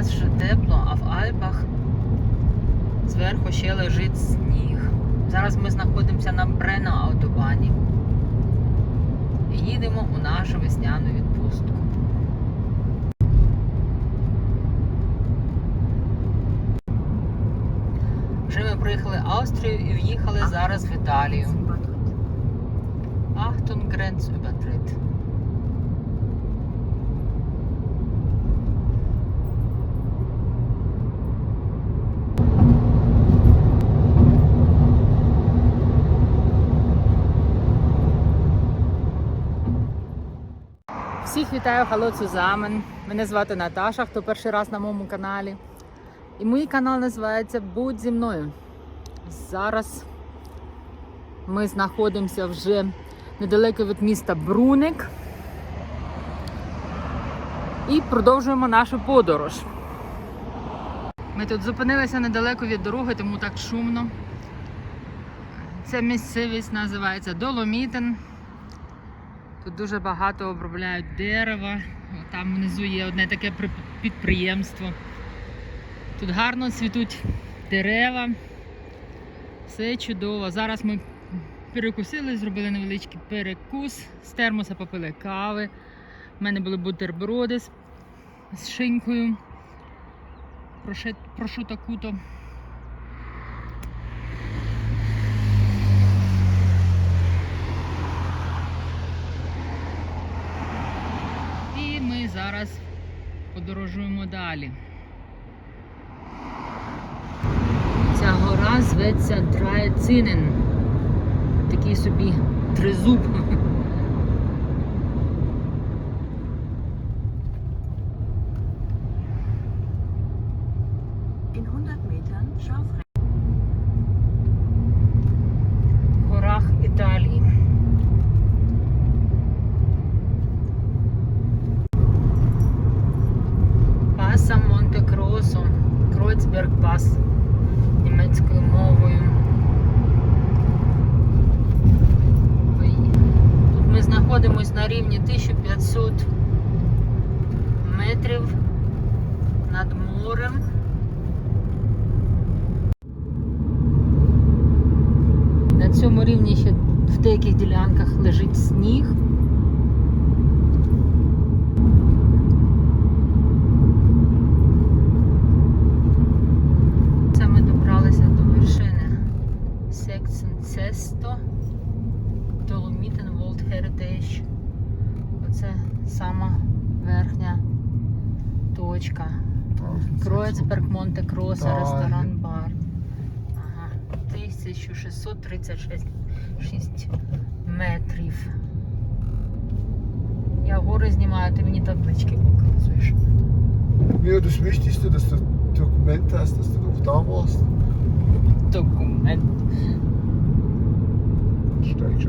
нас вже тепло, а в Альпах зверху ще лежить сніг. Зараз ми знаходимося на Брена автобані. І їдемо у нашу весняну відпустку. Вже ми проїхали Австрію і в'їхали зараз в Італію. Achtung, Grenzübertritt. Вітаю, халло Цузамен. Мене звати Наташа, хто перший раз на моєму каналі. І мій канал називається Будь зі мною. Зараз ми знаходимося вже недалеко від міста Бруник. І продовжуємо нашу подорож. Ми тут зупинилися недалеко від дороги, тому так шумно. Ця місцевість називається Доломітин. Тут дуже багато обробляють дерева. Там внизу є одне таке підприємство. Тут гарно цвітуть дерева. Все чудово. Зараз ми перекусили, зробили невеличкий перекус. З термоса попили кави. У мене були бутерброди з. Проше- Прошуто куто. І ми зараз подорожуємо далі. Ця гора зветься Драйцинен. Такий собі тризуб. Кройцберг німецькою мовою. Тут ми знаходимося на рівні 1500 метрів над морем. На цьому рівні ще в деяких ділянках лежить сніг. 1636 6 метрів. Я гори знімаю, ти мені таблички показуєш. Ja, das Wichtigste, dass du Dokument hast, dass du noch da warst. Steig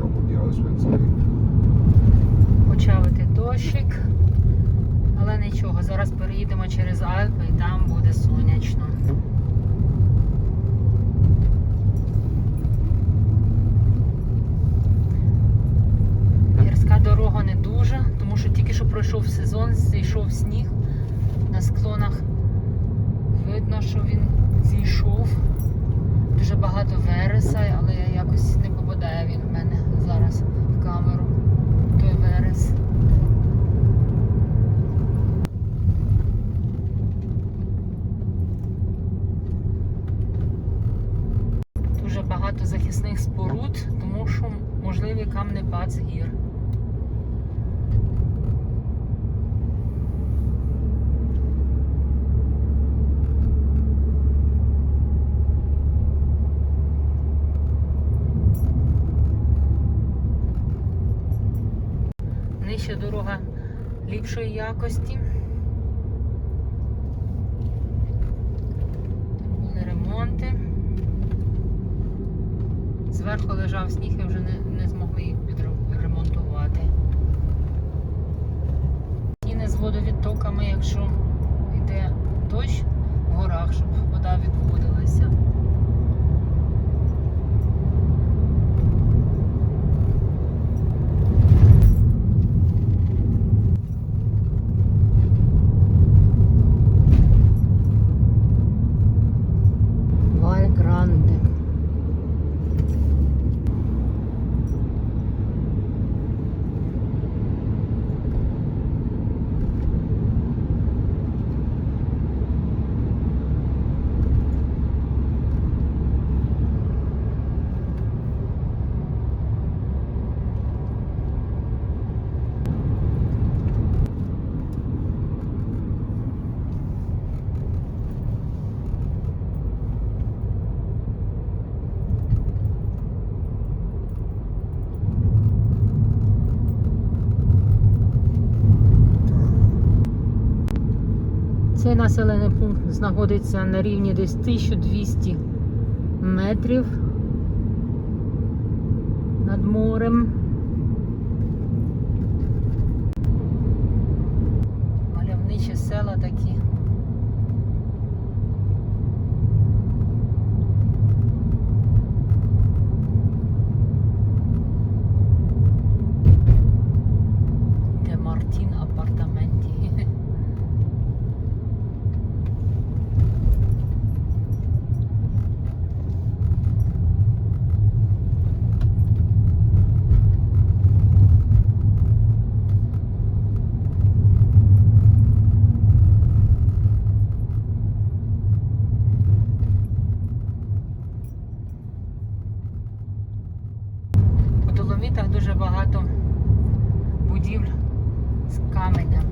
aus, wenn es. Почав іти дощик. Але нічого, зараз переїдемо через Альпи і там буде сонячно. Гірська дорога не дуже, тому що тільки що пройшов сезон, сніг на склонах. Видно, що він зійшов. Дуже багато вереса, але якось не попадає він в мене зараз в камеру. Той верес. Дуже багато захисних споруд, тому що можливий камнепад з гір. Якості. Були ремонти. Зверху лежав сніг і вже не, не змогли їх відремонтувати. Стіни з водовідтоками, якщо йде дощ в горах, щоб вода відводилася. Цей населений пункт знаходиться на рівні десь 1200 метрів над морем. comment down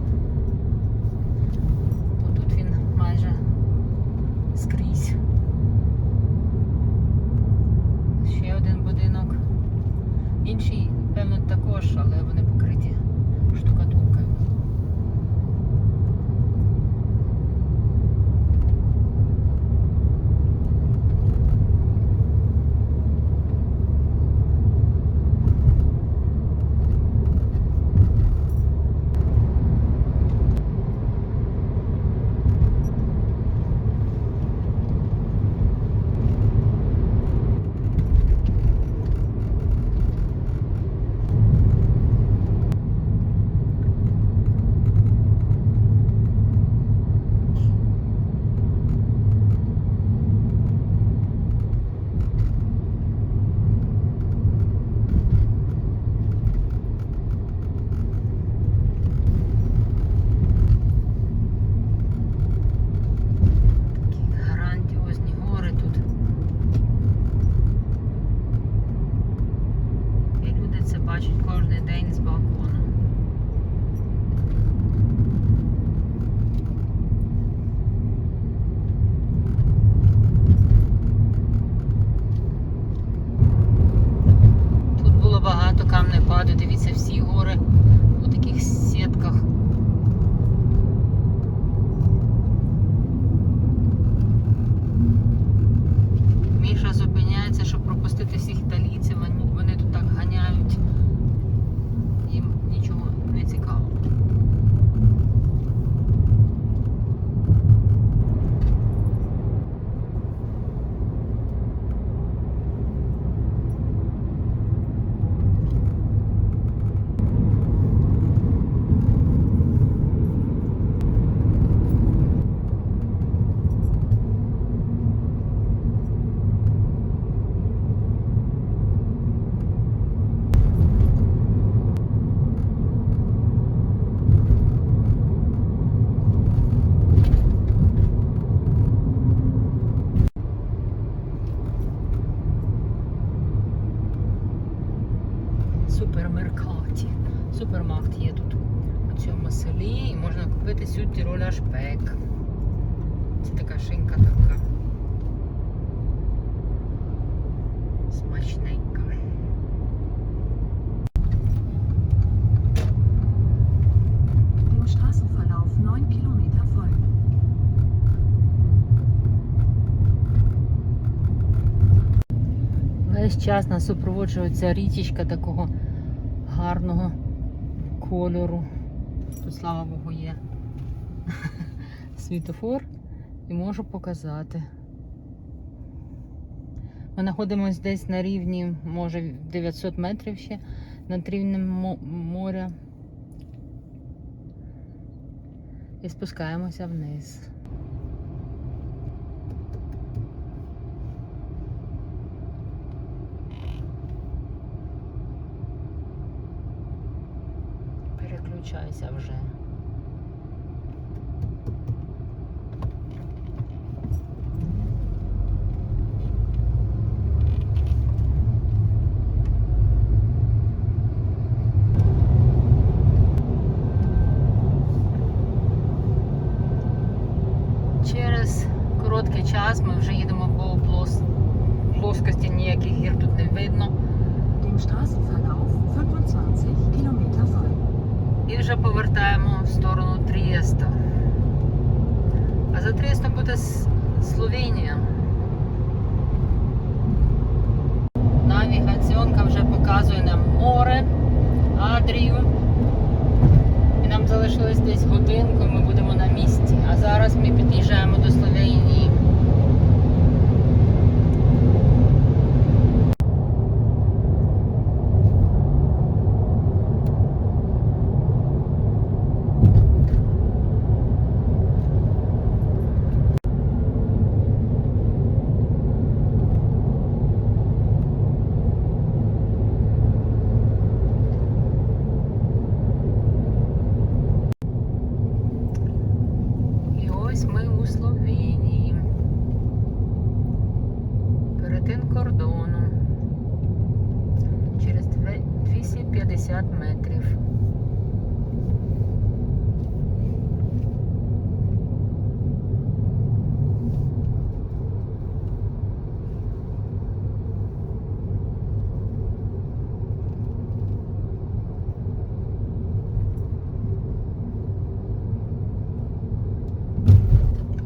весь час нас супроводжується річечка такого гарного кольору. Тут, слава Богу, є світофор і можу показати. Ми знаходимося десь на рівні, може 900 метрів ще над рівнем моря і спускаємося вниз. вже. Залишилось десь годинку, ми будемо на місці. А зараз ми під'їжджаємо до Словенії. І ось ми у Словенії. Перетин кордону. Через две- 250 метрів.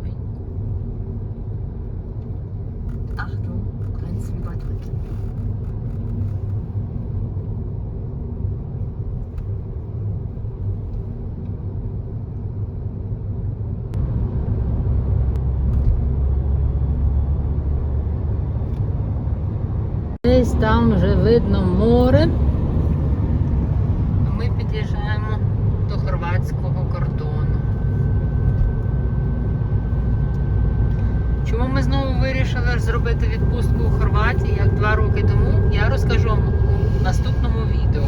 Ой. Achtung, Grenzübertritt. Десь там вже видно море. Ми під'їжджаємо до хорватського кордону. Чому ми знову вирішили зробити відпустку у Хорватії, як два роки тому, я розкажу вам у наступному відео.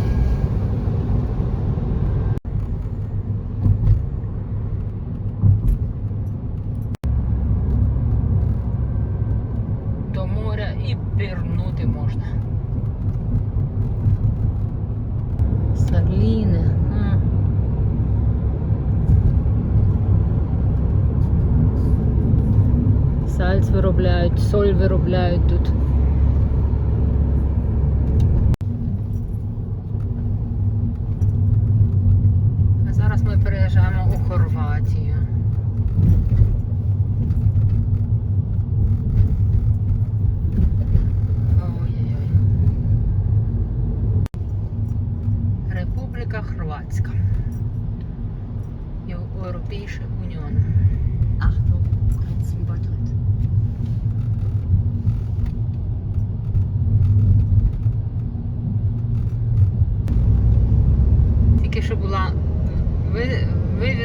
До моря і пірнути можна. Соль виробляють тут.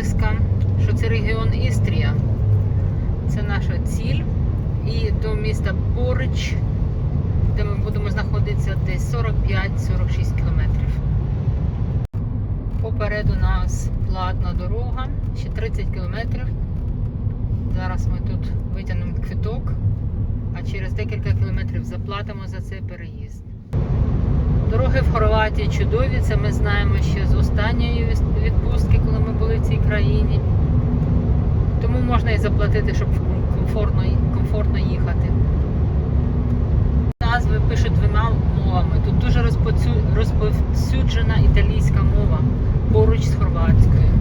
Вивіска, що це регіон Істрія. Це наша ціль. І до міста Порич, де ми будемо знаходитися десь 45-46 кілометрів. Попереду нас платна дорога, ще 30 кілометрів. Зараз ми тут витягнемо квиток, а через декілька кілометрів заплатимо за цей переїзд. Дороги в Хорватії чудові, це ми знаємо ще з останньої віс- відпустки, коли ми були в цій країні. Тому можна і заплатити, щоб комфортно, комфортно їхати. Назви пишуть двома мовами. Тут дуже розповсюджена італійська мова поруч з хорватською.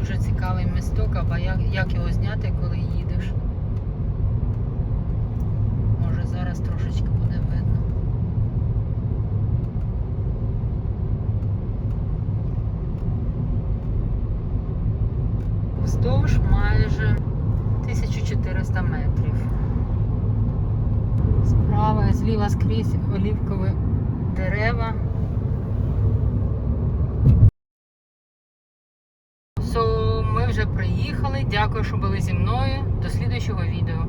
Дуже цікавий місток, як, як його зняти, коли їдеш. Може зараз трошечки буде видно. Вздовж майже 1400 метрів. Справа і зліва скрізь олівкові дерева. So, ми вже приїхали. Дякую, що були зі мною. До слідуючого відео.